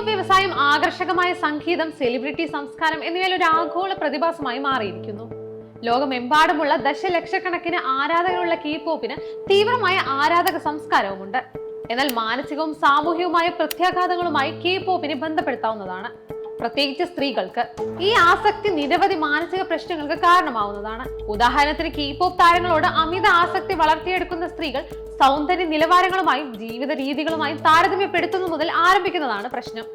വ്യവസായം ആകർഷകമായ സംഗീതം സെലിബ്രിറ്റി സംസ്കാരം എന്നിവയിൽ ഒരു ആഗോള പ്രതിഭാസമായി മാറിയിരിക്കുന്നു. ലോകമെമ്പാടുമുള്ള ദശലക്ഷക്കണക്കിന് ആരാധകരുള്ള കീ പോപ്പിന് തീവ്രമായ ആരാധക സംസ്കാരവുമുണ്ട്. എന്നാൽ മാനസികവും സാമൂഹികവുമായ പ്രത്യാഘാതങ്ങളുമായി കീ പോപ്പിനെ ബന്ധപ്പെടുത്താവുന്നതാണ്. പ്രത്യേകിച്ച് സ്ത്രീകൾക്ക് ഈ ആസക്തി നിരവധി മാനസിക പ്രശ്നങ്ങൾക്ക് കാരണമാവുന്നതാണ്. ഉദാഹരണത്തിന് കീപോപ്പ് താരങ്ങളോട് അമിത ആസക്തി വളർത്തിയെടുക്കുന്ന സ്ത്രീകൾ സൗന്ദര്യ നിലവാരങ്ങളുമായും ജീവിത രീതികളുമായും താരതമ്യപ്പെടുത്തുന്നു മുതൽ ആരംഭിക്കുന്നതാണ് പ്രശ്നം.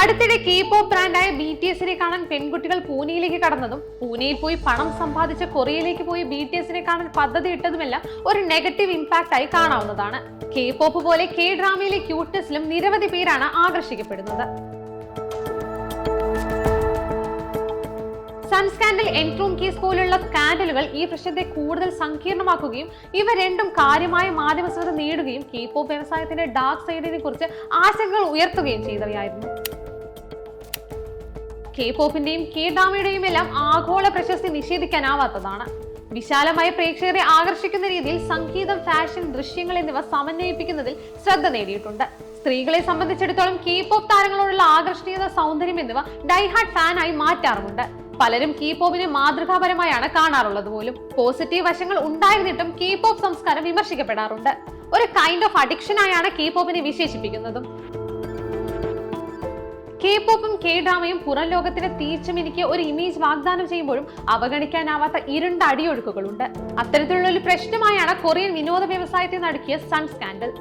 അടുത്തിടെ കെ പോപ്പ് ബ്രാൻഡായ ബി ടി എസിനെ കാണാൻ പെൺകുട്ടികൾ പൂനെയിലേക്ക് കടന്നതും പൂനെയിൽ പോയി പണം സമ്പാദിച്ച കൊറിയയിലേക്ക് പോയി ബി ടി എസിനെ കാണാൻ പദ്ധതി ഇട്ടതുമെല്ലാം ഒരു നെഗറ്റീവ് ഇമ്പാക്റ്റ് ആയി കാണാവുന്നതാണ്. കെ പോപ്പ് പോലെ കെ ഡ്രാമയിലെ ക്യൂട്ട്നെസ്സിലും നിരവധി പേരാണ് ആകർഷിക്കപ്പെടുന്നത്. സൺ സ്കാൻഡൽ എൻട്രൂം കേസ് പോലുള്ള സ്കാൻഡലുകൾ ഈ പ്രശ്നത്തെ കൂടുതൽ സങ്കീർണമാക്കുകയും ഇവ രണ്ടും കാര്യമായ മാധ്യമ ശ്രദ്ധ നേടുകയും കെ പോപ്പ് വ്യവസായത്തിന്റെ ഡാർക്ക് സൈഡിനെ കുറിച്ച് ആശങ്കകൾ ഉയർത്തുകയും ചെയ്തവയായിരുന്നു. കെ പോപ്പിന്റെയും കെ ഡ്രാമയുടെയും എല്ലാം ആഗോള പ്രശസ്തി നിഷേധിക്കാനാവാത്തതാണ്. വിശാലമായ പ്രേക്ഷകരെ ആകർഷിക്കുന്ന രീതിയിൽ സംഗീതം ഫാഷൻ ദൃശ്യങ്ങൾ എന്നിവ സമന്വയിപ്പിക്കുന്നതിൽ ശ്രദ്ധ നേടിയിട്ടുണ്ട്. സ്ത്രീകളെ സംബന്ധിച്ചിടത്തോളം കെ പോപ്പ് താരങ്ങളോടുള്ള ആകർഷണീയത സൗന്ദര്യം എന്നിവ ഡൈഹാർഡ് ഫാനായി മാറ്റാറുമുണ്ട്. പലരും കീ പോപ്പിനെ മാതൃകാപരമായാണ് കാണാറുള്ളത് പോലും. പോസിറ്റീവ് വശങ്ങൾ ഉണ്ടായിരുന്നിട്ടും കീ പോപ്പ് സംസ്കാരം വിമർശിക്കപ്പെടാറുണ്ട്. ഒരു കൈൻഡ് ഓഫ് അഡിക്ഷൻ ആയാണ് കീ പോപ്പിനെ വിശേഷിപ്പിക്കുന്നതും. കെ പോപ്പും കെ ഡ്രാമയും പുറം ലോകത്തിന് തീർച്ചും എനിക്ക് ഒരു ഇമേജ് വാഗ്ദാനം ചെയ്യുമ്പോഴും അവഗണിക്കാനാവാത്ത ഇരുണ്ട അടിയൊഴുക്കുകളുണ്ട്. അത്തരത്തിലുള്ള ഒരു പ്രശ്നമായാണ് കൊറിയൻ വിനോദ വ്യവസായത്തെ നടക്കിയ സൺ സ്കാൻഡൽ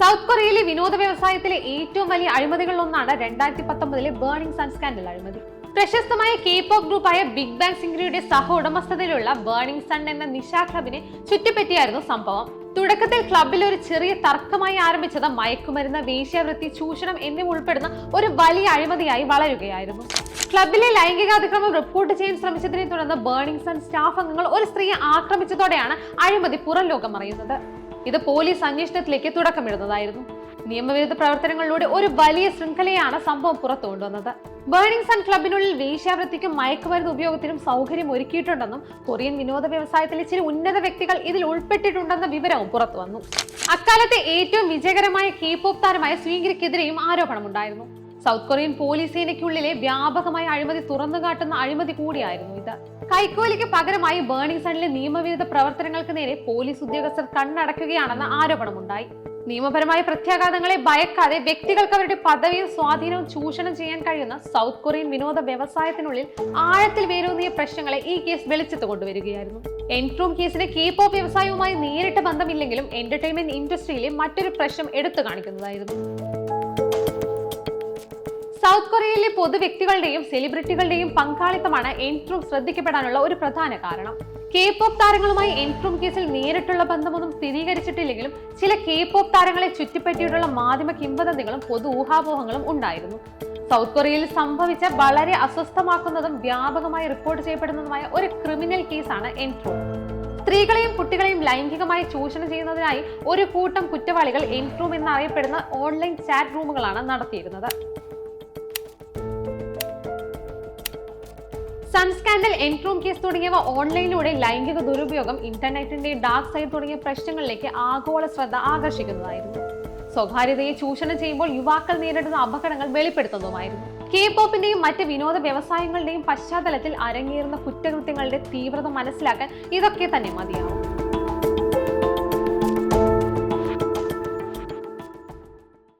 സൗത്ത് കൊറിയയിലെ വിനോദ വ്യവസായത്തിലെ ഏറ്റവും വലിയ അഴിമതികളിലൊന്നാണ് രണ്ടായിരത്തി പത്തൊമ്പതിലെ ബേണിംഗ് സൺ സ്കാൻഡൽ അഴിമതി. പ്രശസ്തമായ കെ പോപ്പ് ഗ്രൂപ്പായ ബിഗ് ബാങ് സിംഗറിയുടെ സഹ ഉടമസ്ഥതയിലുള്ള ബേണിംഗ് സൺ എന്ന നിശാ ക്ലബിനെ ചുറ്റിപ്പറ്റിയായിരുന്നു സംഭവം. തുടക്കത്തിൽ ക്ലബിൽ ഒരു ചെറിയ തർക്കമായി ആരംഭിച്ചത് മയക്കുമരുന്ന് വേശ്യാവൃത്തി ചൂഷണം എന്നിവ ഉൾപ്പെടുന്ന ഒരു വലിയ അഴിമതിയായി വളരുകയായിരുന്നു. ക്ലബിലെ ലൈംഗികാതിക്രമം റിപ്പോർട്ട് ചെയ്യാൻ ശ്രമിച്ചതിനെ തുടർന്ന് ബേണിംഗ് സൺ സ്റ്റാഫ് അംഗങ്ങൾ ഒരു സ്ത്രീയെ ആക്രമിച്ചതോടെയാണ് അഴിമതി പുറം ലോകം അറിയുന്നത്. ഇത് പോലീസ് അന്വേഷണത്തിലേക്ക് തുടക്കമിടുന്നതായിരുന്നു. നിയമവിരുദ്ധ പ്രവർത്തനങ്ങളിലൂടെ ഒരു വലിയ ശൃംഖലയാണ് സംഭവം പുറത്തു കൊണ്ടുവന്നത് ബേണിംഗ് സൺ ക്ലബിനുള്ളിൽ വേശ്യാവൃത്തിക്കും മയക്കുമരുന്ന് ഉപയോഗത്തിനും സൗകര്യം ഒരുക്കിയിട്ടുണ്ടെന്നും കൊറിയൻ വിനോദ വ്യവസായത്തിലെ ചില ഉന്നത വ്യക്തികൾ ഇതിൽ ഉൾപ്പെട്ടിട്ടുണ്ടെന്ന വിവരവും പുറത്തു വന്നു. അക്കാലത്തെ ഏറ്റവും വിജയകരമായ കെ പോപ്പ് താരമായ സ്വീകരിക്കെതിരെയും ആരോപണമുണ്ടായിരുന്നു. സൗത്ത് കൊറിയൻ പോലീസ് സേനയ്ക്കുള്ളിലെ വ്യാപകമായ അഴിമതി തുറന്നു കാട്ടുന്ന അഴിമതി കൂടിയായിരുന്നു ഇത്. കൈക്കോലിക്ക് പകരമായി ബേണിംഗ് സണിലെ നിയമവിരുദ്ധ പ്രവർത്തനങ്ങൾക്ക് നേരെ പോലീസ് ഉദ്യോഗസ്ഥർ കണ്ണടക്കുകയാണെന്ന ആരോപണമുണ്ടായി. നിയമപരമായ പ്രത്യാഘാതങ്ങളെ ഭയക്കാതെ വ്യക്തികൾക്ക് അവരുടെ പദവിയും സ്വാധീനവും ചൂഷണം ചെയ്യാൻ കഴിയുന്ന സൗത്ത് കൊറിയൻ വിനോദ വ്യവസായത്തിനുള്ളിൽ ആഴത്തിൽ വേരൂന്നിയ പ്രശ്നങ്ങളെ ഈ കേസ് വെളിച്ചത്ത് കൊണ്ടുവരികയായിരുന്നു. എൻട്രൂം കേസിന് കെ പോപ്പ് വ്യവസായവുമായി നേരിട്ട് ബന്ധമില്ലെങ്കിലും എന്റർടൈൻമെന്റ് ഇൻഡസ്ട്രിയിലെ മറ്റൊരു പ്രശ്നം എടുത്തു കാണിക്കുന്നതായിരുന്നു. സൗത്ത് കൊറിയയിലെ പൊതുവ്യക്തികളുടെയും സെലിബ്രിറ്റികളുടെയും പങ്കാളിത്തമാണ് എൻട്രൂം ശ്രദ്ധിക്കപ്പെടാനുള്ള ഒരു പ്രധാന കാരണം. കെ പോപ്പ് താരങ്ങളുമായി എൻട്രൂം കേസിൽ നേരിട്ടുള്ള ബന്ധമൊന്നും സ്ഥിരീകരിച്ചിട്ടില്ലെങ്കിലും ചില കെ പോപ്പ് താരങ്ങളെ ചുറ്റിപ്പറ്റിയിട്ടുള്ള മാധ്യമ കിംവദന്തികളും പൊതു ഊഹാപോഹങ്ങളും ഉണ്ടായിരുന്നു. സൗത്ത് കൊറിയയിൽ സംഭവിച്ച വളരെ അസ്വസ്ഥമാക്കുന്നതും വ്യാപകമായി റിപ്പോർട്ട് ചെയ്യപ്പെടുന്നതുമായ ഒരു ക്രിമിനൽ കേസാണ് എൻട്രൂം. സ്ത്രീകളെയും കുട്ടികളെയും ലൈംഗികമായി ചൂഷണം ചെയ്യുന്നതിനായി ഒരു കൂട്ടം കുറ്റവാളികൾ എൻട്രൂം എന്നറിയപ്പെടുന്ന ഓൺലൈൻ ചാറ്റ് റൂമുകളാണ് നടത്തിയിരുന്നത്. സൺ എൻട്രോം എൻട്രൂം കേസ് തുടങ്ങിയവ ഓൺലൈനിലൂടെ ലൈംഗിക ദുരുപയോഗം ഇന്റർനെറ്റിന്റെ ഡാർക്ക് സൈഡ് തുടങ്ങിയ പ്രശ്നങ്ങളിലേക്ക് ആഗോള ശ്രദ്ധ ആകർഷിക്കുന്നതായിരുന്നു. സ്വകാര്യതയെ ചൂഷണം ചെയ്യുമ്പോൾ യുവാക്കൾ നേരിടുന്ന അപകടങ്ങൾ വെളിപ്പെടുത്തുന്നതുമായിരുന്നു. കെ പോപ്പിന്റെയും മറ്റ് വിനോദ വ്യവസായങ്ങളുടെയും പശ്ചാത്തലത്തിൽ അരങ്ങേറുന്ന കുറ്റകൃത്യങ്ങളുടെ തീവ്രത മനസ്സിലാക്കാൻ ഇതൊക്കെ തന്നെ മതിയാവും.